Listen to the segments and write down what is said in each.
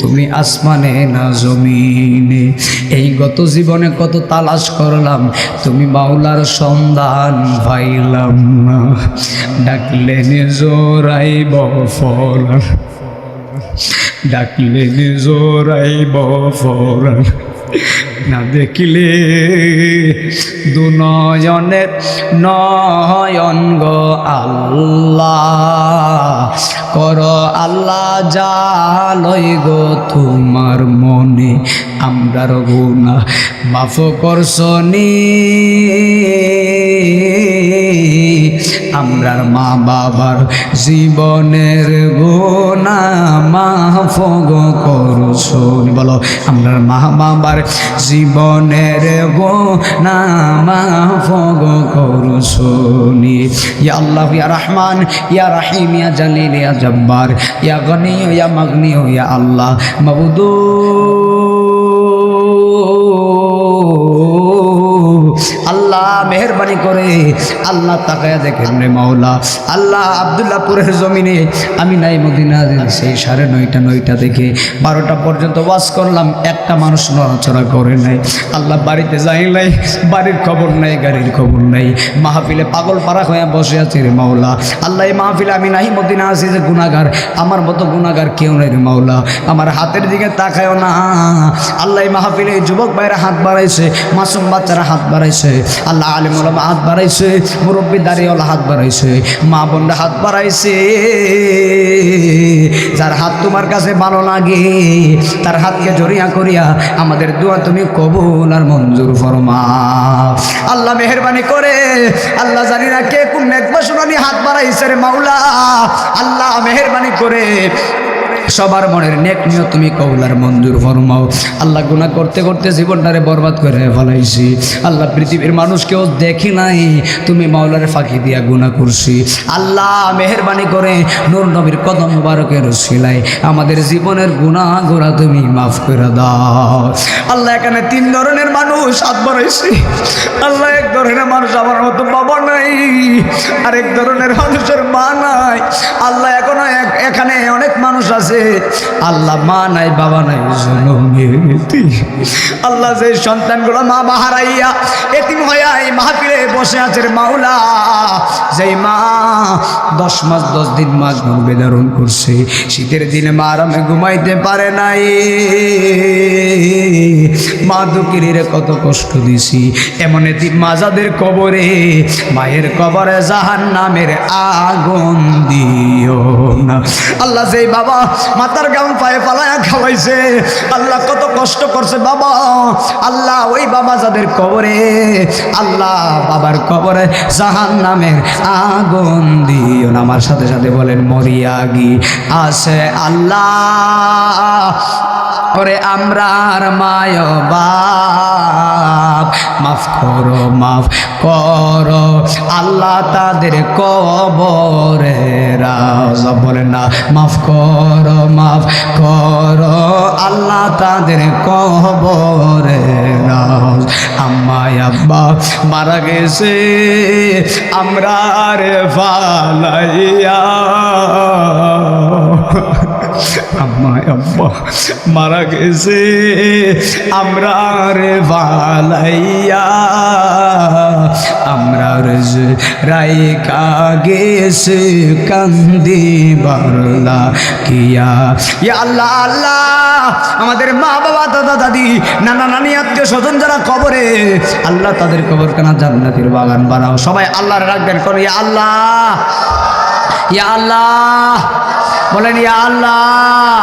তুমি আসমানে না জমিনে। এই গত জীবনে কত তালাশ করলাম, তুমি বাউলার সন্ধান পাইলাম না। ডাকলে জোরাই বফরার ডাকলে জোরাই বফরার না দেখিলে দু নয়নের নয়ন গো আল্লাহ। কর আল্লাহ জালই গো তোমার মনে, আমরার গুণা মাফ করছনি আমরার মা বাবার জীবনের গোনা মাফ গো করছনি বলো, আমরার মা বাবার জীবনের গোনা মাফ গো করছনি ইয়া আল্লাহ, ইয়া রহমান, ইয়া রাহিম, ইয়া জালিল, ইয়া জব্বার, ইয়া গনি, ইয়া মাগনি ইয়া আল্লাহ, মাবুদু। মেহরবানি করে। আল্লাহ তাকায়া দেখেন রে মাওলা। আল্লাহ আবদুল্লাহপুরের জমিনে। আমি নাই মদিনা সেই সাড়ে নয়টা নয়টা থেকে বারোটা পর্যন্ত ওয়াজ করলাম। একটা মানুষ নড়াচড়া করে নাই। আল্লাহ বাড়িতে যাই নাই, বাড়ির খবর নাই, গাড়ির খবর নাই। মাহফিলে পাগল পাড়া হয়ে বসে আছে রে মাওলা। আল্লাহ এই মাহফিলে আমি নাই মদিনা আছি যে গুণাগার আমার মতো গুণাগার কেউ নাই রে মাওলা। আমার হাতের দিকে তাকায়ও না। আল্লাহ এই মাহফিলে যুবক ভাইরা হাত বাড়াইছে, মাসুম বাচ্চারা হাত বাড়াইছে। আল্লাহ আলিম হাত বাড়াইছে, মুরব্বী দাঁড়িয়েওয়ালা হাত বাড়াইছে, মা বোনরা হাত বাড়াইছে। যার হাত তোমার কাছে ভালো লাগে, তার হাতকে জড়িয়া করিয়া আমাদের দোয়া তুমি কবুল আর মঞ্জুর ফরমা। আল্লাহ মেহরবানি করে, আল্লাহ জানি না কে কোন নেকবাসনানি হাত বাড়াইছে রে মাওলা। আল্লাহ মেহরবানি করে সবার মনের নেক নিয়ে তুমি কৌলার মঞ্জুর ফরমাও। আল্লাহ গুনাহ করতে করতে জীবনটারে বরবাদ করে ফেলাইছি। আল্লাহ পৃথিবীর মানুষ কেউ দেখি নাই, তুমি মাওলার ফাঁকি দিয়া গুনাহ করছি। আল্লাহ মেহরবানি করে নূর নবীর কদম মুবারকের সিলাই আমাদের জীবনের গুনাহ গোড়া তুমি মাফ করে দাও। আল্লাহ এখানে তিন ধরনের মানুষ হাত বাড়াইছি আল্লাহ এক ধরনের মানুষ আমার মতো বাবা নাই, আরেক ধরনের মানুষের মা নাই। আল্লাহ এখনও এখানে অনেক মানুষ আছে আল্লাহ মা নাই, বাবা নাই। আল্লাহ যে সন্তানগুলো মা বাহারাইয়া এতিম হইয়া এই মাহফিলে বসে আছে মাওলা। যেই মা দশ মাস, দশ দিন মাস বেদারণ করছে। শীতের দিনে মা আরামে ঘুমাইতে পারে নাই। মা দুকিরিরে কত কষ্ট দিছি। এমন মাজাদের কবরে, মায়ের কবরে জাহান নামের আগুন দিও না। আল্লাহ যেই বাবা মাতার গাম পায়ে পালায়া খাওয়াইছে, আল্লাহ কত কষ্ট করছে বাবা। আল্লাহ ওই বাবা যাদের কবরে, আল্লাহ বাবার কবরে জাহান নামের আগুন দিও না। আমার সাথে সাথে বলেন মরিয়াগি আছে আল্লাহ। করে আমরার মায় বাপ। মাফ করো মাফ করো। আল্লাহ তাদের কবরে রাজ। বলে না, মাফ করো মাফ করো। আল্লাহ তাদের কবরে রাজ। আম্মায় আব্বা মারা গেছে, আমরা রে ফালাইয়া আব্বা মারা গেছে। আমরা রে ভালাইয়া আমরা রে যে রাইকা গেছে কান্দি বারলা কিয়া। আল্লাহ আল্লাহ, আমাদের মা বাবা, দাদা, দাদি, নানা, নানি, আত্মীয় স্বজন যারা কবরে, আল্লাহ তাদের কবর কেনা জান্নাতের বাগান বানাও। সবাই আল্লাহর রাখবেন, করো আল্লাহ। ইয়া আল্লাহ বলেন ইয়া আল্লাহ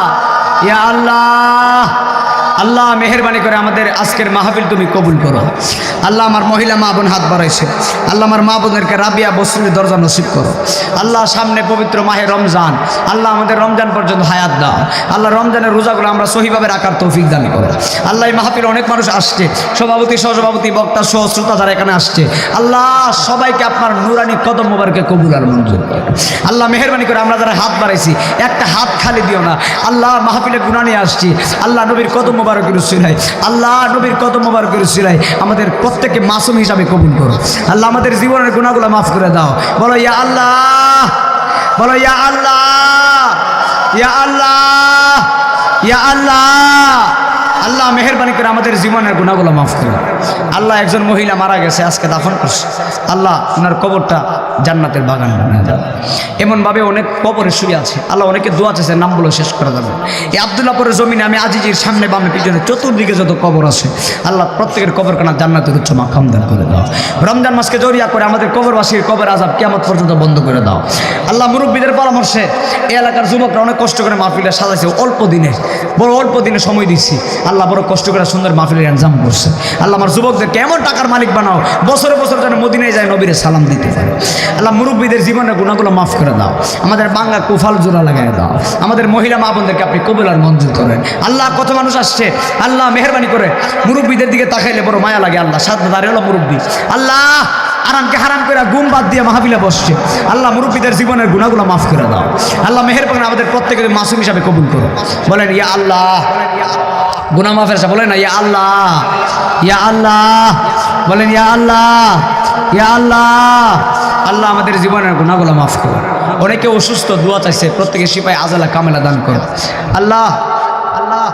ইয়া আল্লাহ। আল্লাহ মেহরবানি করে আমাদের আজকের মাহফিল তুমি কবুল করো। আল্লাহ আমার মহিলা মা বোন হাত বাড়াইছে। আল্লাহ আমার মা বোনদেরকে রাবিয়া বসরির দরজা নসিব করো। আল্লাহ সামনে পবিত্র মাহে রমজান। আল্লাহ আমাদের রমজান পর্যন্ত হায়াত দাও। আল্লাহ রমজানের রোজাগুলো আমরা সহিভাবে রাখার তৌফিক দান করো। আল্লাহ এই মাহফিল অনেক মানুষ আসছে। সভাপতি, সহসভাপতি, বক্তা সহ শ্রোতা যারা এখানে আসছে। আল্লাহ সবাইকে আপনার নুরানি কদম মোবারকে কবুল আর মঞ্জুর করো। আল্লাহ মেহরবানি করে আমরা যারা হাত বাড়াইছি, একটা হাত খালি দিও না। আল্লাহ মাহফিলে গুণা নিয়ে আসছি। আল্লাহ নবীর কদম মোবারক মোবারকের সিলাই আল্লাহ নবীর কত মোবারকের সিলাই আমাদের প্রত্যেককে মাসুম হিসাবে কবুল করো। আল্লাহ আমাদের জীবনের গুণাগুলো মাফ করে দাও। বলো, ইয়া আল্লাহ, বলো, ইয়া আল্লাহ ইয়া আল্লাহ ইয়া আল্লাহ। আল্লাহ মেহরবানি করে আমাদের জীবনের গুণাগুলো মাফ করে। আল্লাহ একজন মহিলা মারা গেছে, আজকে দাফন করছে। আল্লাহ ওনার কবরটা জান্নাতের বাগান বানিয়ে দাও এমনভাবে অনেক কবরে শুয়ে আছে। আল্লাহ অনেকে দোয়া চেয়েছে নামগুলো শেষ করে দেবে এই আবদুল্লাপুরের জমিনে আমি আজিজির সামনে বামে পিছনে চতুর্দিকে যত কবর আছে, আল্লাহ প্রত্যেকের কবর কানা জান্নাতের উচ্চ মাখাম দান করে দাও। রমজান মাসকে জড়িয়া করে আমাদের কবরবাসীর কবর আজাব কিয়ামত পর্যন্ত বন্ধ করে দাও। আল্লাহ মুরব্বীদের পরামর্শে এই এলাকার যুবকরা অনেক কষ্ট করে মাহফিলে সাজাইছে। অল্প দিনে, বড় অল্প দিনে সময় দিচ্ছি। আল্লাহ বড় কষ্ট করে সুন্দর মাহফিলের এনজাম করছে। আল্লাহ আমার যুবকদেরকে এমন টাকার মালিক বানাও? বছরে বছর যেন মদিনায় যায়, নবীরে সালাম দিতে পারে। আল্লাহ মুরব্বীদের জীবনের গুণাগুলো মাফ করে দাও। আমাদের বাংলা কুফাল জোড়া লাগাই দাও। আমাদের মহিলা মা বোনদেরকে আপনি কবুল আর মঞ্জুর করেন। আল্লাহ কত মানুষ আসছে? আল্লাহ মেহরবানি করে। মুরব্বীদের দিকে তাকাইলে বড় মায়া লাগে আল্লাহ। সাথে দাঁড়িয়ে হলো মুরব্বী। আল্লাহ, আরামকে হারাম করে গুম বাদ দিয়ে মাহাবিলা বসছে। আল্লাহ মুরব্বীদের জীবনের গুণাগুলো মাফ করে দাও। আল্লাহ মেহেরবান আমাদের প্রত্যেকের মাসুম হিসাবে কবুল করো। বলেন, ইয়া আল্লাহ। গুনা মাফের সাথে বলেন না, ইয়া আল্লাহ ইয়া আল্লাহ। বলেন, ইয়া আল্লাহ ইয়া আল্লাহ। আল্লাহ আমাদের জীবনের গুণাগুলো মাফ করো অনেকে অসুস্থ, দোয়া চাইছে প্রত্যেকে সিপাই আজালা কামেলা দান করো আল্লাহ আল্লাহ,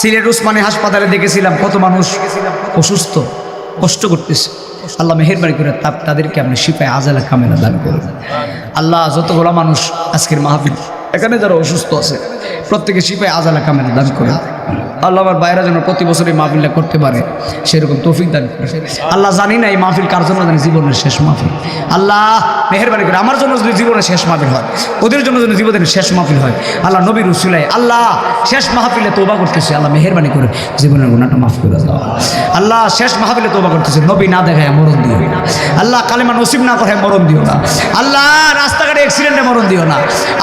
সিলেট উসমানী হাসপাতালে দেখেছিলাম কত মানুষ অসুস্থ, কষ্ট করতেছে। আল্লাহ মেহরবানি করে তাদেরকে আপনি শিপায় আজালা কামেলা দান করুন। আল্লাহ যতগুলো মানুষ আজকের মাহফিল এখানে যারা অসুস্থ আছে প্রত্যেকে শিপায় আজালা কামেলা দান করে আল্লাহ আমার বাইরে যেন প্রতি বছর এই মাহফিলটা করতে পারে, সেরকম তৌফিক দান আল্লাহ জানি না এই মাহফিল কার জন্য জানি, জীবনের শেষ মাহফিল। আল্লাহ মেহরবানি করে, আমার জন্য যদি জীবনের শেষ মাহফিল হয়, ওদের জন্য যদি জীবনের শেষ মাহফিল হয়, আল্লাহ নবীর রসুলাই, আল্লাহ শেষ মাহফিলে তোবা করতেছে, আল্লাহ মেহরবানি করে জীবনের গুণাটা মাফ করে দাও। আল্লাহ শেষ মাহফিলে তোবা করতেছে, নবী না দেখায় মরণ দিও না। আল্লাহ কালেমা নসিব না করে মরণ দিও না। আল্লাহ রাস্তাঘাটে অ্যাক্সিডেন্টে মরণ দিও না।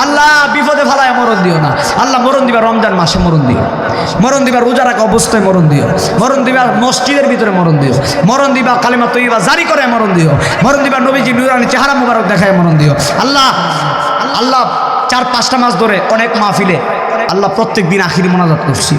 আল্লাহ বিপদে ফালায় মরণ দিও না। আল্লাহ মরণ দিবা রমজান মাসে মরণ দিও। মরণ দিবা রোজা রাখা অবস্থায় মরণ দিও। মরণ দিবা মসজিদের ভিতরে মরণ দিও। মরণ দিবা কালিমা তৈবা জারি করে মরণ দিও। মরণ দিবা নবীজি নুরানি চেহারা মুবারক দেখায় মরণ দিও। আল্লাহ আল্লাহ চার, পাঁচটা মাস ধরে অনেক মাহফিলে আল্লাহ প্রত্যেক দিন আখিরি মোনাজাত করছি।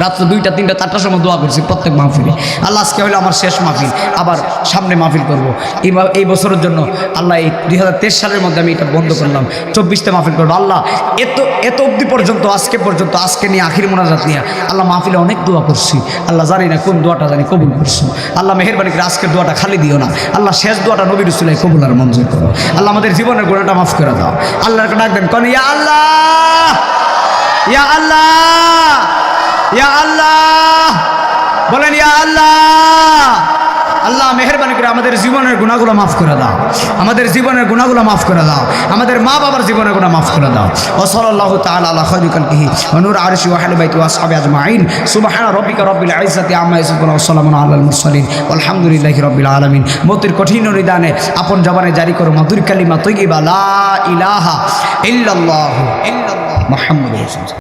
রাত্র দুইটা, তিনটা, চারটার সময় দোয়া করছি প্রত্যেক মাহফিলে। আল্লাহ, আজকে হলো আমার শেষ মাহফিল। আবার সামনে মাহফিল করব। এই এই বছরের জন্য আল্লাহ, এই দুই হাজার তেইশ সালের মধ্যে আমি এটা বন্ধ করলাম। চব্বিশটা মাহফিল করব। আল্লাহ, এত এত অবধি পর্যন্ত, আজকে পর্যন্ত, আজকে নিয়ে আখির মোনাজাত নিয়ে আল্লাহ মাহফিলে অনেক দোয়া করছি। আল্লাহ জানি না কোন দোয়াটা জানি কবুল করছ। আল্লাহ মেহরবানি করে আজকের দোয়াটা খালি দিও না। আল্লাহ শেষ দোয়াটা নবীর রসুলাই কবুল আর মঞ্জুর করো। আল্লাহ আমাদের জীবনের গোড়াটা মাফ করে দাও। আল্লাহর ডাকবেন কন, ইয়া আল্লাহ! ইয়া আল্লাহ! ইয়া আল্লাহ। বলেন ইয়া আল্লাহ। আল্লাহ মেহরবানি করে আমাদের জীবনের গুণাগুলো মাফ করে দাও। আমাদের জীবনের গুণাগুলো মাফ করে দাও। আমাদের মা বাবার জীবনের গুণা মাফ করে দাও। ও সাল্লাল্লাহু তাআলা আলা খায়রি কালকিহি ওয়া নূর আরশি ওয়া আহলি বাইতি ওয়া আসহাবি আজমাইন। সুবহানা রাব্বিকা রাব্বিল ইজ্জাতি আম্মা মুরসালিন। আলহামদুলিল্লাহি রাব্বিল আলামিন। মতির কঠিন নিদানে আপন জবানে জারি করো মধুর কালিমা তৈয়িবা লা ইলাহা ইল্লাল্লাহু। ইল্লাল্লাহ। মুহাম্মাদুর